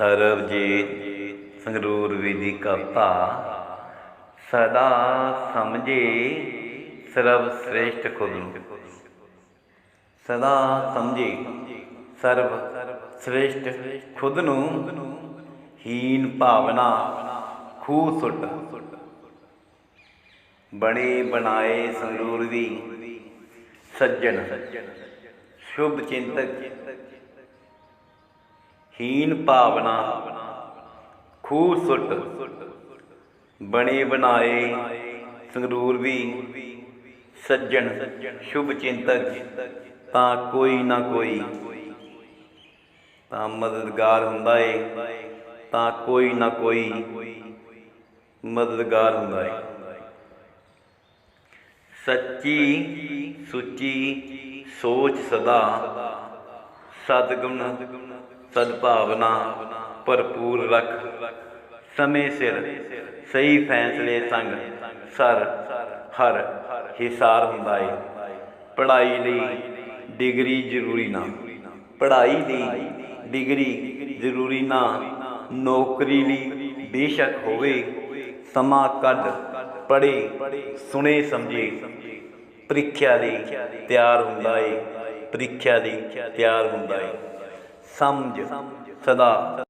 ਸਰਬਜੀਤ ਸੰਗਰੂਰ ਵਿਧੀ ਕਵਤਾ, ਸਦਾ ਸਮਝੇ ਸਰਬ ਸ੍ਰੇਸ਼ਟ ਖੁਦ ਨੂੰ। ਸਦਾ ਸਮਝੇ ਸਰਬ ਸ੍ਰੇਸ਼ਟ ਖੁਦ ਨੂੰ, ਹੀਨ ਭਾਵਨਾ ਖੂ ਸੁੱਟ। ਬਣੇ ਬਣਾਏ ਸੰਗਰੂਰ ਦੀ ਸੱਜਣ, ਸ਼ੁਭ ਚਿੰਤਕ ਹੀਨ ਭਾਵਨਾ ਖੂ ਸੁੱਟ, ਬਣੇ ਬਣਾਏ, ਸੰਗਰੂਰ ਵੀ ਸੱਜਣ, ਸ਼ੁਭ ਚਿੰਤਕ, ਤਾਂ ਕੋਈ ਨਾ ਕੋਈ, ਤਾਂ ਮਦਦਗਾਰ ਹੁੰਦਾ ਏ, ਤਾਂ ਕੋਈ ਨਾ ਕੋਈ ਮਦਦਗਾਰ ਹੁੰਦਾ ਏ। ਸੱਚੀ ਸੁੱਚੀ ਸੋਚ ਸਦਾ, ਸਤਿਗੁਣ ਸਦਭਾਵਨਾ ਭਰਪੂਰ ਰੱਖ। ਸਮੇਂ ਸਿਰ ਸਹੀ ਫੈਸਲੇ ਸੰਗ ਸਰ ਹਰ ਹਿਸਾਰ ਹੁੰਦਾ ਏ। ਪੜ੍ਹਾਈ ਲਈ ਡਿਗਰੀ ਜ਼ਰੂਰੀ ਨਾ। ਪੜ੍ਹਾਈ ਲਈ ਡਿਗਰੀ ਜ਼ਰੂਰੀ ਨਾ। ਨੌਕਰੀ ਲਈ ਬੇਸ਼ੱਕ ਹੋਵੇ। ਸਮਾਂ ਕੱਢ, ਪੜ੍ਹੇ, ਸੁਣੇ, ਸਮਝੇ। ਪ੍ਰੀਖਿਆ ਲਈ ਤਿਆਰ ਹੁੰਦਾ ਏ। ਪ੍ਰੀਖਿਆ ਲਈ ਤਿਆਰ ਹੁੰਦਾ ਏ। ਸਮਝ ਸਦਾ।